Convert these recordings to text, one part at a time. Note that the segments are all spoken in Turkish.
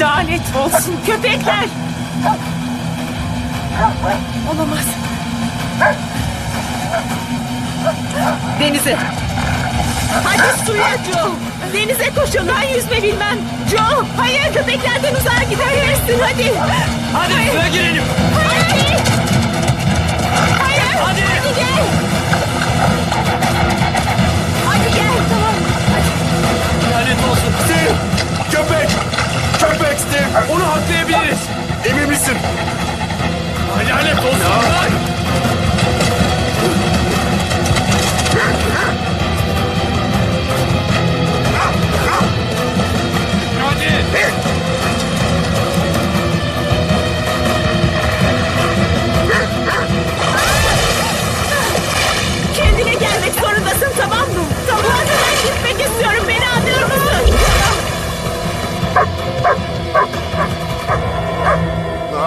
Lanet olsun köpekler. Olamaz. Denize. Hadi suya Joe. Denize koşun. Ben yüzme bilmem. Joe, hayır köpeklerden uzağa gidebilirsin. Hadi. Hadi suya girelim. Hadi. Hayır. Hadi. Hadi gel. Köpek Steve! Onu haklayabiliriz. Emin misin? Lanet olsun. Ay.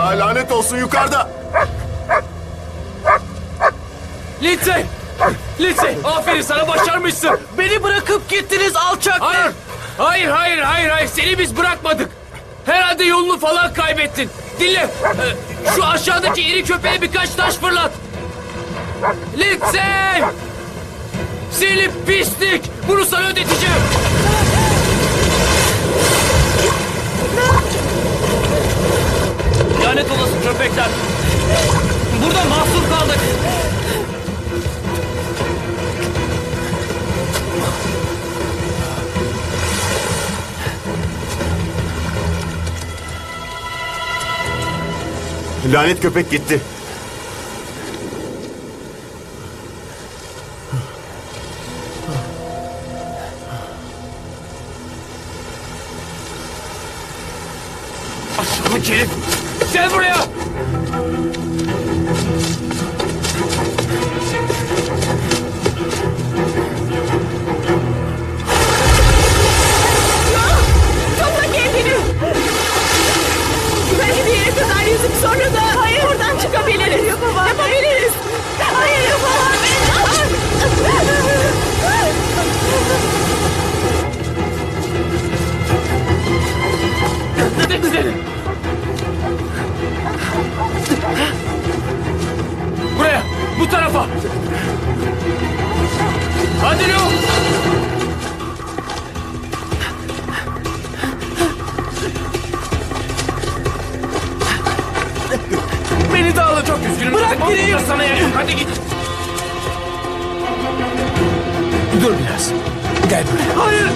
Aa, lanet olsun yukarıda. Lindsay. Lindsay aferin sana başarmışsın. Beni bırakıp gittiniz alçaklar. Hayır. Hayır hayır hayır hayır seni biz bırakmadık. Herhalde yolunu falan kaybettin. Dinle. e, Şu aşağıdaki iri köpeğe birkaç taş fırlat. Lindsay. Seni pislik. Bunu sana ödeteceğim. Lanet köpek gitti. Aşağılık herif. Gel buraya. Buraya, bu tarafa. Hadi Leo. Beni de alın. Çok üzgünüm. Bırak gireyim. Sana yer yok. Hadi git. Dur biraz. Gel buraya. Hayır.